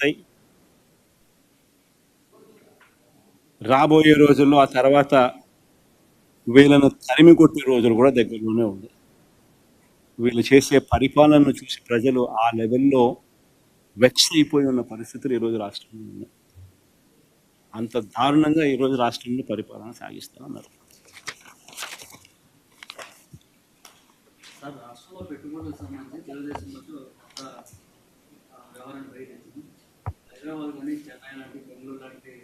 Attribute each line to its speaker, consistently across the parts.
Speaker 1: వస్తాయి. రాబోయే రోజుల్లో ఆ తర్వాత వీళ్ళను తరిమి కొట్టే రోజులు కూడా దగ్గరలోనే ఉంది. వీళ్ళు చేసే పరిపాలనను చూసి ప్రజలు ఆ లెవెల్లో వెక్స్ అయిపోయి ఉన్న పరిస్థితులు ఈరోజు రాష్ట్రంలో ఉన్నాయి. అంత దారుణంగా ఈరోజు రాష్ట్రంలో పరిపాలన సాగిస్తా ఉన్నారు
Speaker 2: రాష్ట్రంలో పెట్టుబడులకు సంబంధించి తెలుగుదేశం హైదరాబాద్ కానీ చెన్నై లాంటి బెంగళూరు లాంటి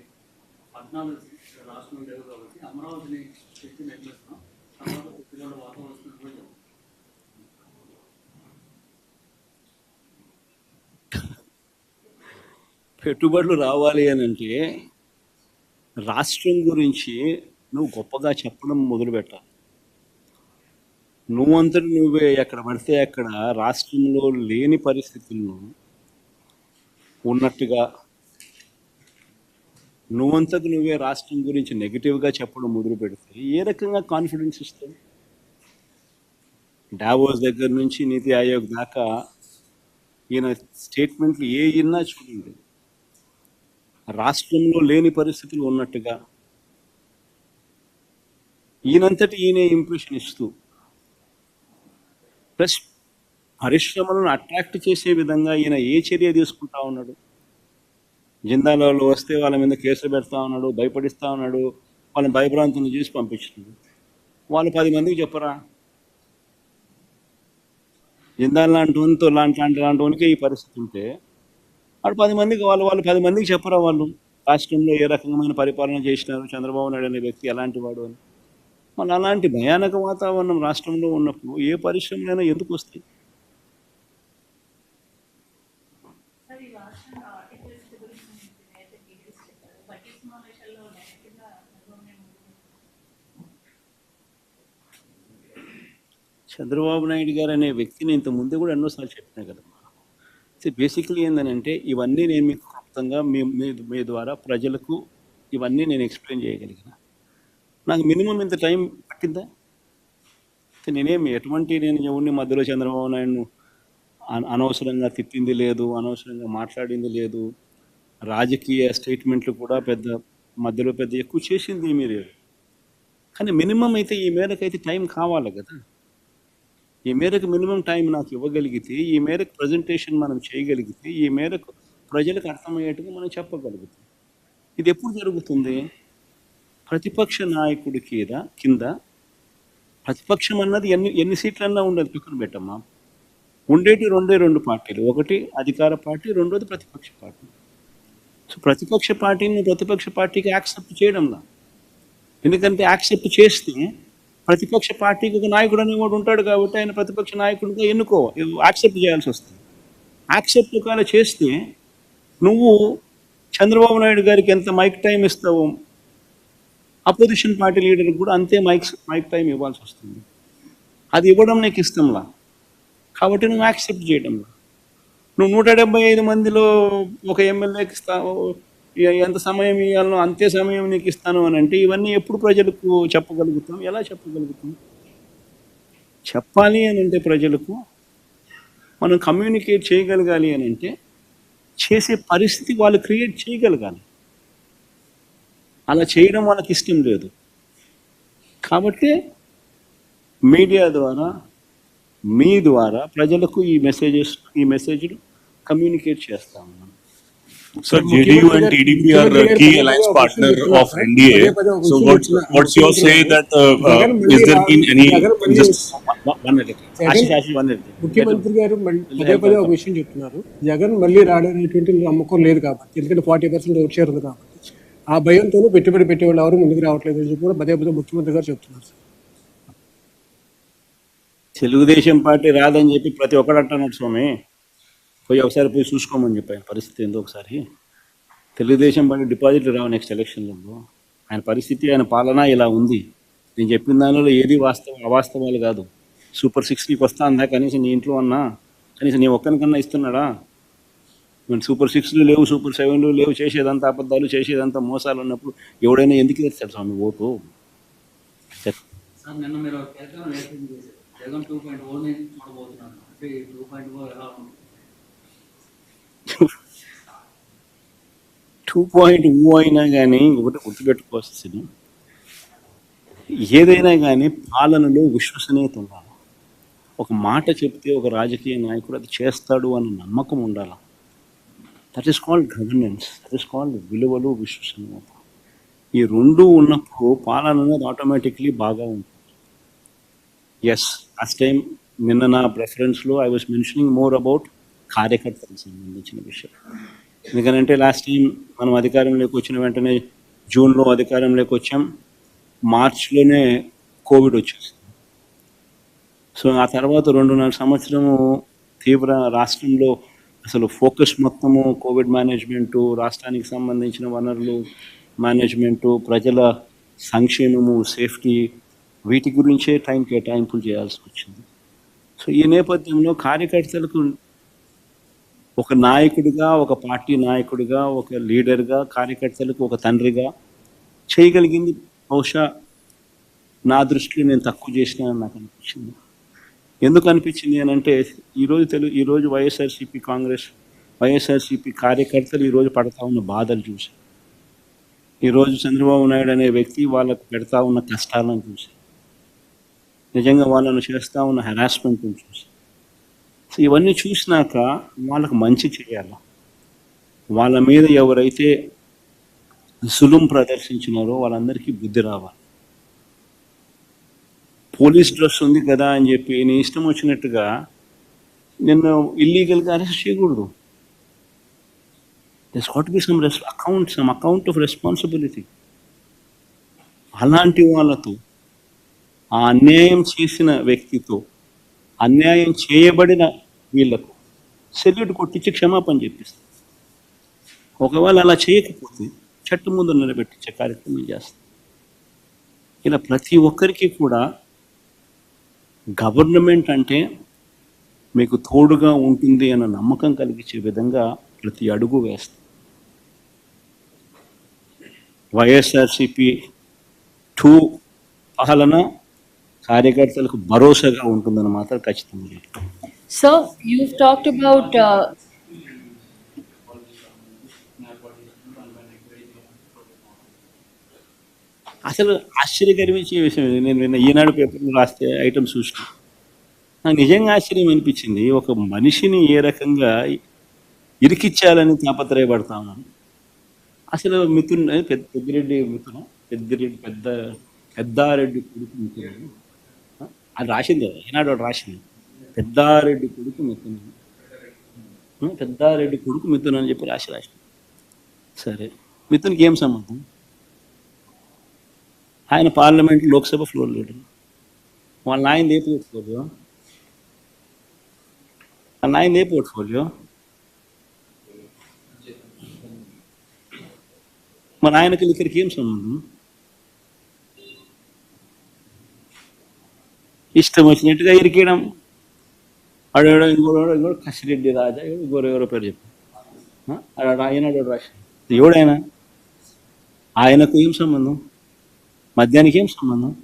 Speaker 2: పద్నాలుగు రాష్ట్రం లేవు కాబట్టి అమరావతిని శక్తి నిర్మిస్తున్నాం తర్వాత పెట్టుబడి వాతావరణం కూడా
Speaker 1: పెట్టుబడులు రావాలి అని అంటే రాష్ట్రం గురించి నువ్వు గొప్పగా చెప్పడం మొదలు పెట్టాలి నువ్వంతటి నువ్వే ఎక్కడ పడితే అక్కడ రాష్ట్రంలో లేని పరిస్థితులను ఉన్నట్టుగా నువ్వంతకు నువ్వే రాష్ట్రం గురించి నెగిటివ్గా చెప్పడం మొదలు పెడితే ఏ రకంగా కాన్ఫిడెన్స్ ఇస్తావు? డావోస్ దగ్గర నుంచి నీతి ఆయోగ్ దాకా ఈయన స్టేట్మెంట్లు ఏ ఇన్నా చూడండి. రాష్ట్రంలో లేని పరిస్థితులు ఉన్నట్టుగా ఈయనంతటి ఈయనే ఇంప్రెషన్ ఇస్తూ ప్లస్ పరిశ్రమలను అట్రాక్ట్ చేసే విధంగా ఈయన ఏ చర్య తీసుకుంటా ఉన్నాడు? జిందాలలో వస్తే వాళ్ళ మీద కేసులు పెడతా ఉన్నాడు భయపడిస్తా ఉన్నాడు వాళ్ళని భయభ్రాంతులు చేసి పంపించినాడు. వాళ్ళు పది మందికి చెప్పరా? జిందాల్ లాంటి వంతో లాంటి లాంటి లాంటి వానికి ఈ పరిస్థితి ఉంటే వాడు పది మందికి వాళ్ళు వాళ్ళు పది మందికి చెప్పరా వాళ్ళు? రాష్ట్రంలో ఏ రకమైన పరిపాలన చేసినారు? చంద్రబాబు నాయుడు అనే వ్యక్తి ఎలాంటి వాడు అని. మన అలాంటి భయానక వాతావరణం రాష్ట్రంలో ఉన్నప్పుడు ఏ పరిశ్రమలైనా ఎందుకు వస్తాయి
Speaker 3: సార్ ఈ రాష్ట్రంలో ఆర్టికల్స్ గురించి మీరు నేనైతే డీటెయిల్స్ చెప్పారు బడ్జెట్ సమావేశాల్లో డైరెక్ట్గా చంద్రబాబు నాయుడు
Speaker 1: చంద్రబాబు నాయుడు గారు అనే వ్యక్తిని ఇంత ముందు కూడా ఎన్నోసార్లు చెప్పినా కదమ్మా. సో బేసిక్లీ ఏంటంటే ఇవన్నీ నేను మీకు క్లుప్తంగా మీ మీ మీ ద్వారా ప్రజలకు ఇవన్నీ నేను ఎక్స్ప్లెయిన్ చేయగలిగిన. నాకు మినిమం ఇంత టైం పట్టిందా? నేనేమి ఎటువంటి నేను ఎవరిని మధ్యలో చంద్రబాబు నాయుడును అనవసరంగా తిట్టింది లేదు అనవసరంగా మాట్లాడింది లేదు. రాజకీయ స్టేట్మెంట్లు కూడా పెద్ద మధ్యలో పెద్ద ఎక్కువ చేసింది ఏమీ లేదు కానీ మినిమం అయితే ఈ మేరకు అయితే టైం కావాలి కదా? ఈ మేరకు మినిమం టైం నాకు ఇవ్వగలిగితే ఈ మేరకు ప్రజెంటేషన్ మనం చేయగలిగితే ఈ మేరకు ప్రజలకు అర్థమయ్యేట్టుగా మనం చెప్పగలుగుతాం. ఇది ఎప్పుడు జరుగుతుంది? ప్రతిపక్ష నాయకుడి కింద కింద ప్రతిపక్షం అన్నది ఎన్ని ఎన్ని సీట్లన్నా ఉండదు పక్కన పెట్టమ్మా. ఉండేటి రెండే రెండు పార్టీలు. ఒకటి అధికార పార్టీ రెండోది ప్రతిపక్ష పార్టీ. సో ప్రతిపక్ష పార్టీని ప్రతిపక్ష పార్టీకి యాక్సెప్ట్ చేయడంలా. ఎందుకంటే యాక్సెప్ట్ చేస్తే ప్రతిపక్ష పార్టీకి ఒక నాయకుడు అనేవాడు ఉంటాడు కాబట్టి ఆయన ప్రతిపక్ష నాయకుడిగా ఎన్నుకో యాక్సెప్ట్ చేయాల్సి వస్తుంది. యాక్సెప్ట్ ఒకవేళ చేస్తే నువ్వు చంద్రబాబు నాయుడు గారికి ఎంత మైక్ టైం ఇస్తావో అపోజిషన్ పార్టీ లీడర్కి కూడా అంతే మైక్ మైక్ టైం ఇవ్వాల్సి వస్తుంది. అది ఇవ్వడం నీకు ఇష్టంలా? కాబట్టి నువ్వు యాక్సెప్ట్ చేయడంలా నువ్వు నూట డెబ్బై ఐదు మందిలో ఒక ఎమ్మెల్యేకి ఇస్తావు ఎంత సమయం ఇవ్వాలనో అంతే సమయం నీకు ఇస్తాను అని అంటే ఇవన్నీ ఎప్పుడు ప్రజలకు చెప్పగలుగుతాం? ఎలా చెప్పగలుగుతాం? చెప్పాలి అని అంటే ప్రజలకు మనం కమ్యూనికేట్ చేయగలగాలి అని అంటే చేసే పరిస్థితి వాళ్ళు క్రియేట్ చేయగలగాలి. అలా చేయడం వాళ్ళకి ఇష్టం లేదు. కాబట్టి మీడియా ద్వారా మీ ద్వారా ప్రజలకు ఈ మెసేజెస్ ఈ మెసేజ్లు కమ్యూనికేట్ చేస్తాము.
Speaker 4: Sir, JDU and TDP are a key alliance partner of NDA. So what's, what's your say that, uh, uh, is there been any, just,
Speaker 5: ముఖ్యమంత్రి గారు పదే పదే ఒక విషయం చెప్తున్నారు. జగన్ మళ్ళీ రాడనేటువంటి నమ్మకం లేదు కాబట్టి ఎందుకంటే ఫార్టీ పర్సెంట్ ఓట్ షేర్ ఉంది కాబట్టి. ఆ భయంతోనే పెట్టుబడి పెట్టేవాళ్ళు ఎవరు ముందుకు రావట్లేదు అని చెప్పి కూడా పదే పదే ముఖ్యమంత్రి గారు చెప్తున్నారు.
Speaker 1: తెలుగుదేశం పార్టీ రాదని చెప్పి ప్రతి ఒక్కడు అంటున్నాడు స్వామి. పోయి ఒకసారి పోయి చూసుకోమని చెప్పాను. పరిస్థితి ఏందో ఒకసారి. తెలుగుదేశం పార్టీ డిపాజిట్లు రావు నెక్స్ట్ ఎలక్షన్లలో ఆయన పరిస్థితి ఆయన పాలన ఇలా ఉంది. నేను చెప్పిన దానిలో ఏది వాస్తవం అవాస్తవాలు కాదు. సూపర్ సిక్స్కి వస్తా అందా కనీసం నీ ఇంట్లో అన్నా కనీసం నీ ఒక్కరికన్నా ఇస్తున్నాడా? మన సూపర్ సిక్స్లు లేవు సూపర్ సెవెన్లు లేవు చేసేదంతా అబద్ధాలు చేసేదంతా మోసాలు ఉన్నప్పుడు ఎవడైనా ఎందుకు వేస్తాడు స్వామి ఓటు?
Speaker 2: సార్ నిన్న మీరు Jagan two point O
Speaker 1: two point O అయినా కానీ ఒకటి గుర్తుపెట్టుకోవాల్సింది. ఏదైనా కానీ పాలనలో విశ్వసనీయత ఉండాలి. ఒక మాట చెప్తే ఒక రాజకీయ నాయకుడు అది చేస్తాడు అన్న నమ్మకం ఉండాలి. That is called governance that is called విలువలు విశ్వసనీయత. ఈ రెండు ఉన్నప్పుడు పాలన అనేది ఆటోమేటిక్లీ బాగా ఉంటుంది. ఎస్ లాస్ట్ టైం నిన్న నా ప్రెఫరెన్స్లో I was mentioning more about కార్యకర్తలకు సంబంధించిన విషయం. ఎందుకంటే లాస్ట్ టైం మనం అధికారంలోకి వచ్చిన వెంటనే జూన్లో అధికారంలోకి వచ్చాం. మార్చ్లోనే కోవిడ్ వచ్చేసింది. సో ఆ తర్వాత రెండున్నర సంవత్సరము తీవ్ర రాష్ట్రంలో అసలు ఫోకస్ మొత్తము కోవిడ్ మేనేజ్మెంటు రాష్ట్రానికి సంబంధించిన వనరులు మేనేజ్మెంటు ప్రజల సంక్షేమము సేఫ్టీ వీటి గురించే టైం కేటాయింపులు చేయాల్సి వచ్చింది. సో ఈ నేపథ్యంలో కార్యకర్తలకు ఒక నాయకుడిగా ఒక పార్టీ నాయకుడిగా ఒక లీడర్గా కార్యకర్తలకు ఒక తండ్రిగా చేయగలిగింది. బహుశా నా దృష్టిలో నేను తక్కువ చేసినానని నాకు అనిపించింది. ఎందుకు అనిపించింది అని అంటే ఈరోజు తెలుగు ఈరోజు వైఎస్ఆర్సీపీ కాంగ్రెస్ వైఎస్ఆర్సీపీ కార్యకర్తలు ఈరోజు పడతా ఉన్న బాధలు చూసి ఈరోజు చంద్రబాబు నాయుడు అనే వ్యక్తి వాళ్ళకు పెడతా ఉన్న కష్టాలను చూసి నిజంగా వాళ్ళను చేస్తూ ఉన్న హెరాస్మెంట్ని చూసి సో ఇవన్నీ చూసినాక వాళ్ళకు మంచి చేయాలి. వాళ్ళ మీద ఎవరైతే సులుం ప్రదర్శించినారో వాళ్ళందరికీ బుద్ధి రావాలి. పోలీస్ డ్రెస్ ఉంది కదా అని చెప్పి నీ ఇష్టం వచ్చినట్టుగా నిన్ను ఇల్లీగల్గా అరెస్ట్ చేయకూడదు. Thus got be some రెస్ account some account of responsibility అలాంటి వాళ్ళతో ఆ అన్యాయం చేసిన వ్యక్తితో అన్యాయం చేయబడిన వీళ్ళకు. సెల్యూట్ కొట్టించి క్షమాపణ చెప్పిస్తాం. ఒకవేళ అలా చేయకపోతే చెట్టు ముందు నిలబెట్టించే కార్యక్రమం చేస్తాం. ఇలా ప్రతి ఒక్కరికి కూడా గవర్నమెంట్ అంటే మీకు తోడుగా ఉంటుంది అన్న నమ్మకం కలిగించే విధంగా ప్రతి అడుగు వేస్తాం. వైఎస్ఆర్సిపి టూ పాలన కార్యకర్తలకు భరోసాగా ఉంటుందని మాత్రం ఖచ్చితంగా
Speaker 6: So you've talked about uh,
Speaker 1: అసలు ఆశ్చర్యకరమించే విషయం ఇది. నేను నిన్న ఈనాడు పేపర్లో రాస్తే ఐటమ్ చూసిన. నాకు నిజంగా ఆశ్చర్యం అనిపించింది. ఒక మనిషిని ఏ రకంగా ఇరికిచ్చాలని తాపత్రయపడతా అసలు మిథున్ ఏ పెద్ద పెద్దిరెడ్డి మిథున? పెద్దిరెడ్డి పెద్ద పెద్దారెడ్డి కొడుకు మిథున. అది రాసింది కదా. ఈనాడు వాడు రాసింది. పెద్దారెడ్డి కొడుకు మిథున పెద్దారెడ్డి కొడుకు మిథున అని చెప్పి రాసి రాసింది సరే మిథున్కి ఏం సంబంధం? ఆయన పార్లమెంట్ లోక్సభ ఫ్లోర్ లీడర్. వాళ్ళ నాయన ఏ పోర్ట్ఫోలియో? వాళ్ళ నాయన ఏ పోర్ట్ఫోలియో? మన ఆయనకి ఇక్కడికి ఏం సంబంధం? ఇష్టం వచ్చినట్టుగా ఇరికేయడం. అడగడం ఇంకోడు ఇంకోడు కసిరెడ్డి రాజా ఇంకోరు ఎవరో పేరు చెప్పి. ఆ? ఆడ రాసి ఎవడైనా? ఆయనకు ఏం సంబంధం? మద్యానికి ఏం సంబంధం?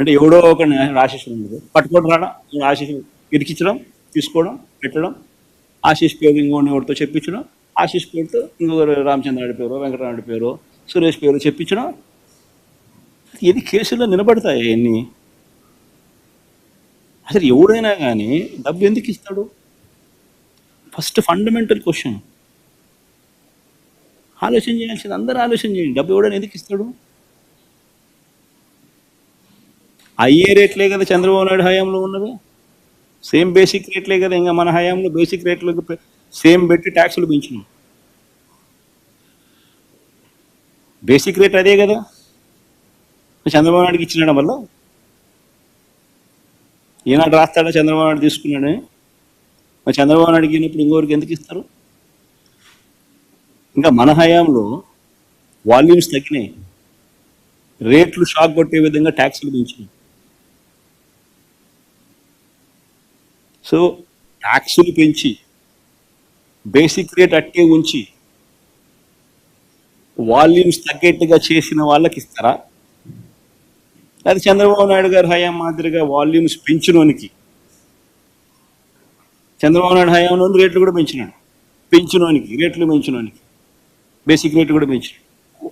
Speaker 1: అంటే ఎవడో ఒక ఆశీస్ ఉండదు పట్టుకోవడం రావడం ఆశీస్ ఇరికించడం తీసుకోవడం పెట్టడం ఆశీస్ పేరు ఇంకోటి ఎవరితో చెప్పించడం ఆశీస్ పేరుతో ఇంకొకరు రామచంద్రాడి పేరు వెంకటరాముడి పేరు సురేష్ పేరు చెప్పించడం. ఇది కేసుల్లో నిలబడతాయి ఎన్ని అసలు ఎవడైనా కానీ డబ్బు ఎందుకు ఇస్తాడు? ఫస్ట్ ఫండమెంటల్ క్వశ్చన్ ఆలోచన చేయాల్సింది అందరూ ఆలోచన చేయండి. డబ్బు ఎవడైనా ఎందుకు ఇస్తాడు? అయ్యే రేట్లే కదా చంద్రబాబు నాయుడు హయాంలో ఉన్నవి సేమ్ బేసిక్ రేట్లే కదా ఇంకా మన హయాంలో బేసిక్ రేట్లకు సేమ్ పెట్టి ట్యాక్సులు పెంచినాం. బేసిక్ రేట్ అదే కదా. చంద్రబాబు నాయుడుకి ఇచ్చినాడు వల్ల ఈనాడు రాస్తాడా చంద్రబాబు నాయుడు తీసుకున్నాడని మరి చంద్రబాబు నాయుడు ఇచ్చినప్పుడు ఇంకోరికి ఎందుకు ఇస్తారు? ఇంకా మన హయాంలో వాల్యూమ్స్ తగ్గినాయి. రేట్లు షాక్ కొట్టే విధంగా ట్యాక్సులు పెంచినాయి. సో ట్యాక్సులు పెంచి బేసిక్ రేట్ అట్టే ఉంచి వాల్యూమ్స్ తగ్గేట్టుగా చేసిన వాళ్ళకి ఇస్తారా? అది చంద్రబాబు నాయుడు గారి హయాం మాదిరిగా వాల్యూమ్స్ పెంచినోనికి. చంద్రబాబు నాయుడు హయాంలో రేట్లు కూడా పెంచినాడు. పెంచినోనికి రేట్లు పెంచినోనికి. బేసిక్ రేట్లు కూడా పెంచినాడు.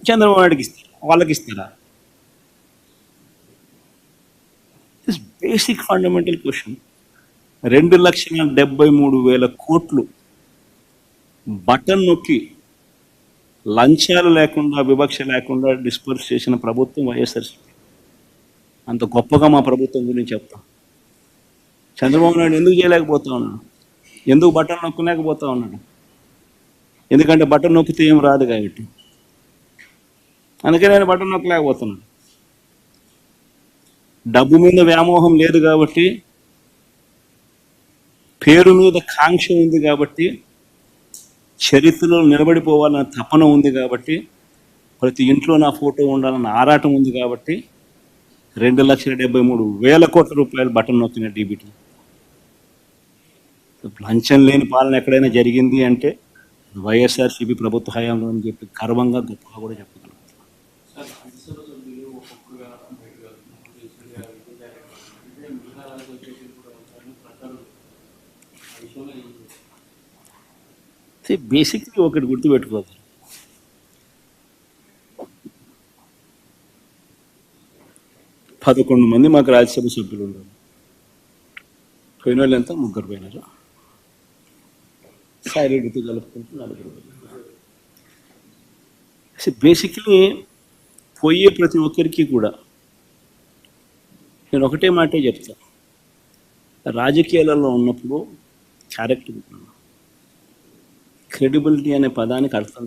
Speaker 1: చంద్రబాబు నాయుడుకి ఇస్తారు వాళ్ళకి ఇస్తారా? దిస్ బేసిక్ ఫండమెంటల్ క్వశ్చన్ రెండు లక్షల డెబ్బై మూడు వేల కోట్లు బటన్ నొక్కి లంచాలు లేకుండా వివక్ష లేకుండా డిస్పర్స్ చేసిన ప్రభుత్వం వైఎస్ఆర్సీపీ. అంత గొప్పగా మా ప్రభుత్వం గురించి చెప్తాం. చంద్రబాబు నాయుడు ఎందుకు చేయలేకపోతా ఉన్నాడు? ఎందుకు బట్టలు నొక్కలేకపోతా ఉన్నాడు? ఎందుకంటే బట్టలు నొక్కితే ఏం రాదు కాబట్టి. అందుకే నేను బట్టలు నొక్కలేకపోతున్నాను. డబ్బు మీద వ్యామోహం లేదు కాబట్టి పేరు మీద కాంక్ష ఉంది కాబట్టి చరిత్రలో నిలబడిపోవాలన్న తపన ఉంది కాబట్టి ప్రతి ఇంట్లో నా ఫోటో ఉండాలన్న ఆరాటం ఉంది కాబట్టి రెండు లక్షల డెబ్బై మూడు వేల కోట్ల రూపాయలు బటన్ నొక్కిన డీబీటీ లంచం లేని పాలన ఎక్కడైనా జరిగింది అంటే వైఎస్ఆర్సీపీ ప్రభుత్వ హయాంలో అని చెప్పి గర్వంగా గొప్పగా కూడా చెప్పగలం.
Speaker 2: సార్ రాజ్యసభ సభ్యులు
Speaker 1: పదకొండు మంది మాకు రాజ్యసభ సభ్యులు ఉన్నారు పోయిన వాళ్ళు ఎంత? ముగ్గురు పోయినారు. సైలెంట్తో కలుపుకుంటూ నలుగురు బేసిక్లీ పోయే ప్రతి ఒక్కరికి కూడా నేను ఒకటే మాటే చెప్తా. రాజకీయాలలో ఉన్నప్పుడు క్యారెక్టర్ క్రెడిబిలిటీ అనే పదానికి అర్థం